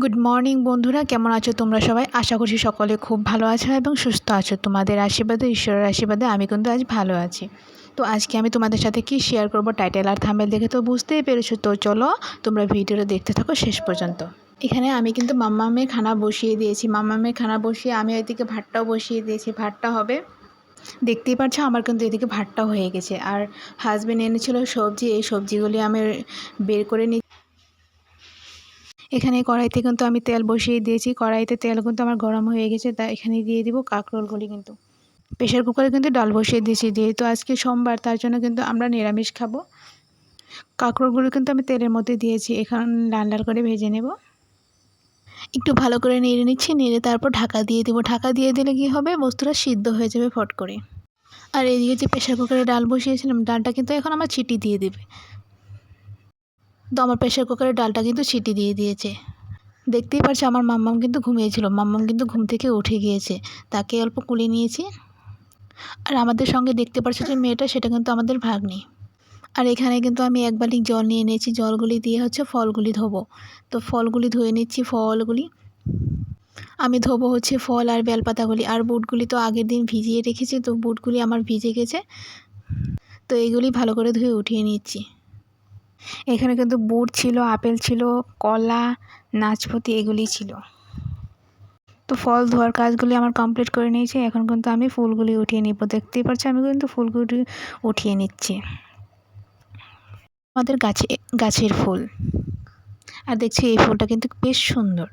Good morning বন্ধুরা। কেমন আছো তোমরা সবাই? আশা করছি সকলে খুব ভালো আছো এবং সুস্থ আছো। তোমাদের আশীর্বাদে, ঈশ্বরের আশীর্বাদে আমি কিন্তু আজ ভালো আছি। তো আজকে আমি তোমাদের সাথে কি শেয়ার করব টাইটেল আর থামেল দেখে তো বুঝতেই পেরেছ। তো চলো, তোমরা ভিডিওটা দেখতে থাকো শেষ পর্যন্ত। এখানে আমি কিন্তু মাম্মামের খানা বসিয়ে দিয়েছি। মাম্মামের খানা বসিয়ে আমি ওইদিকে ভাতটাও বসিয়ে দিয়েছি। ভাতটা হবে, দেখতেই পাচ্ছ আমার কিন্তু এদিকে ভাতটা হয়ে গেছে। আর হাজব্যান্ড এনেছিল সবজি। এই সবজিগুলি আমি বের করে নি এখানে কড়াইতে কিন্তু আমি তেল বসিয়ে দিয়েছি। কড়াইতে তেল কিন্তু আমার গরম হয়ে গেছে, তা এখানে দিয়ে দিব কাঁকরোলগুলি কিন্তু। প্রেশার কুকারে কিন্তু ডাল বসিয়ে দিয়েছি, যেহেতু আজকে সোমবার, তার জন্য কিন্তু আমরা নিরামিষ খাব। কাঁকরোলগুলো কিন্তু আমি তেলের মধ্যে দিয়েছি, এখন লাল লাল করে ভেজে নেব। একটু ভালো করে নেড়ে নিচ্ছি, নেড়ে তারপর ঢাকা দিয়ে দেবো। ঢাকা দিয়ে দিলে কী হবে? বস্তুটা সিদ্ধ হয়ে যাবে ফট করে। আর এদিকে যে প্রেশার কুকারে ডাল বসিয়েছিলাম, ডালটা কিন্তু এখন আমার ছিটি দিয়ে দেবে। তো আমার প্রেশার কুকারের ডালটা কিন্তু ছিটি দিয়ে দিয়েছে। দেখতেই পারছি আমার মাম্মাম কিন্তু ঘুমিয়েছিল। মাম্মাম কিন্তু ঘুম থেকে উঠে গিয়েছে। তাকে অল্প কুলে নিয়েছি। আর আমাদের সঙ্গে দেখতে পাচ্ছ যে মেয়েটা, সেটা কিন্তু আমাদের ভাগ্নি। আর এখানে কিন্তু আমি এক জল নিয়ে নিয়েছি জলগুলি দিয়ে হচ্ছে ফলগুলি ধোবো। তো ফলগুলি ধুয়ে নিচ্ছি, ফলগুলি। আমি ধোবো হচ্ছে ফল আর বেলপাতাগুলি। আর বুটগুলি তো আগের দিন ভিজিয়ে রেখেছি, তো বুটগুলি আমার ভিজে গেছে। তো এইগুলি ভালো করে ধুয়ে উঠিয়ে নিচ্ছি। এখানে কিন্তু বুট ছিল, আপেল ছিল, কলা, নাচপতি এগুলি ছিল। তো ফল ধোয়ার কাজগুলি আমার কমপ্লিট করে নিয়েছে, এখন কিন্তু আমি ফুলগুলি উঠিয়ে নিব। দেখতেই পাচ্ছি, আমি কিন্তু ফুলগুলি উঠিয়ে নিচ্ছি। আমাদের গাছে, গাছের ফুল। আর দেখছি এই ফুলটা কিন্তু বেশ সুন্দর।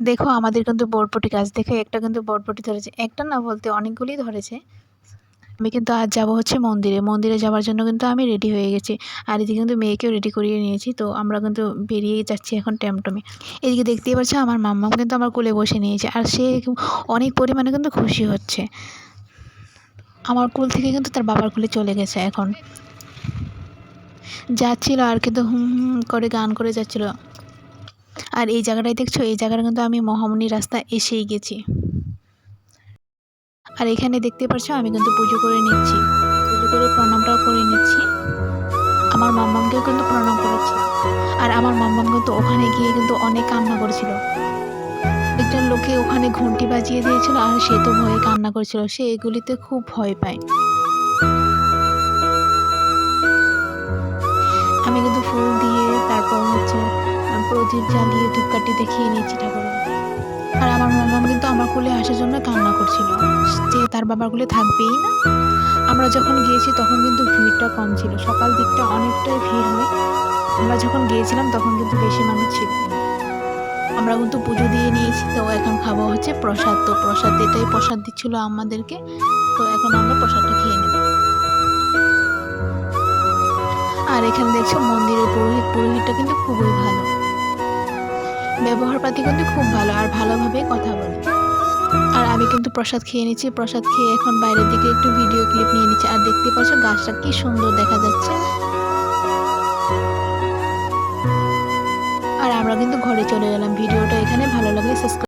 দেখো, আমাদের কিন্তু বরবটি গাছ। দেখে, একটা কিন্তু বরবটি ধরেছে। একটা না বলতে অনেকগুলি ধরেছে। আমি কিন্তু আজ যাব হচ্ছে মন্দিরে। মন্দিরে যাওয়ার জন্য কিন্তু আমি রেডি হয়ে গেছি। আর এদিকে কিন্তু মেয়েকেও রেডি করিয়ে নিয়েছি। তো আমরা কিন্তু বেরিয়ে যাচ্ছি এখন ট্যামটমে। এদিকে দেখতেই পাচ্ছ, আমার মাম্মাও কিন্তু আমার কোলে বসে নিয়েছে। আর সে অনেক পরিমাণে কিন্তু খুশি হচ্ছে। আমার কুল থেকে কিন্তু তার বাবার কুলে চলে গেছে এখন। যাচ্ছিল আর কিন্তু হুম হুম করে গান করে যাচ্ছিল। আর এই জায়গাটায় দেখছ? এই জায়গাটা কিন্তু আমি মহামণি রাস্তা এসেই গেছি। আর এখানে দেখতে পাচ্ছ আমি কিন্তু পুজো করে নিচ্ছি। পুজো করে প্রণামটাও করে নিচ্ছি। আমার মাম্মামকেও কিন্তু প্রণাম করেছিলাম আর আমার মাম্মাম কিন্তু ওখানে গিয়ে কিন্তু অনেক কান্না করেছিল। একজন লোকে ওখানে ঘন্টি বাজিয়ে দিয়েছিল আর সে তো ভয়ে কান্না করেছিল। সে এগুলিতে খুব ভয় পায়। প্রদীপ জ্বালিয়ে ধূপকাঠি দেখিয়ে নিয়েছি ঠাকুরের আর আমার মামাম কিন্তু আমার কোলে আসার জন্য কান্না করছিল। যে তার বাবার কোলে থাকবেই না। আমরা যখন গিয়েছি তখন কিন্তু ভিড়টা কম ছিল। সকাল দিকটা অনেকটাই ভিড় হয়। আমরা যখন গিয়েছিলাম তখন কিন্তু বেশি মানুষ ছিল আমরা কিন্তু পুজো দিয়ে নিয়েছি, তো এখন খাব হচ্ছে প্রসাদ। তো প্রসাদ এটাই প্রসাদ দিচ্ছিল আমাদেরকে। তো এখন আমরা প্রসাদটা খেয়ে নেব। আর এখানে দেখছ মন্দিরের পুরোহিত, পুরোহিতটা কিন্তু খুবই ভালো। ব্যবহার পাতি কিন্তু খুব ভালো, আর ভালোভাবে কথা বলে। আর আমি কিন্তু প্রসাদ খেয়ে নিচ্ছি, প্রসাদ খেয়ে এখন বাইরের দিকে একটু ভিডিও ক্লিপ নিয়ে নিচ্ছি। আর দেখতে পাচ্ছ গাছটা কি সুন্দর দেখা যাচ্ছে। আর আমরা কিন্তু ঘরে চলে গেলাম। ভিডিওটা এখানে ভালো লাগলে সাবস্ক্রাইব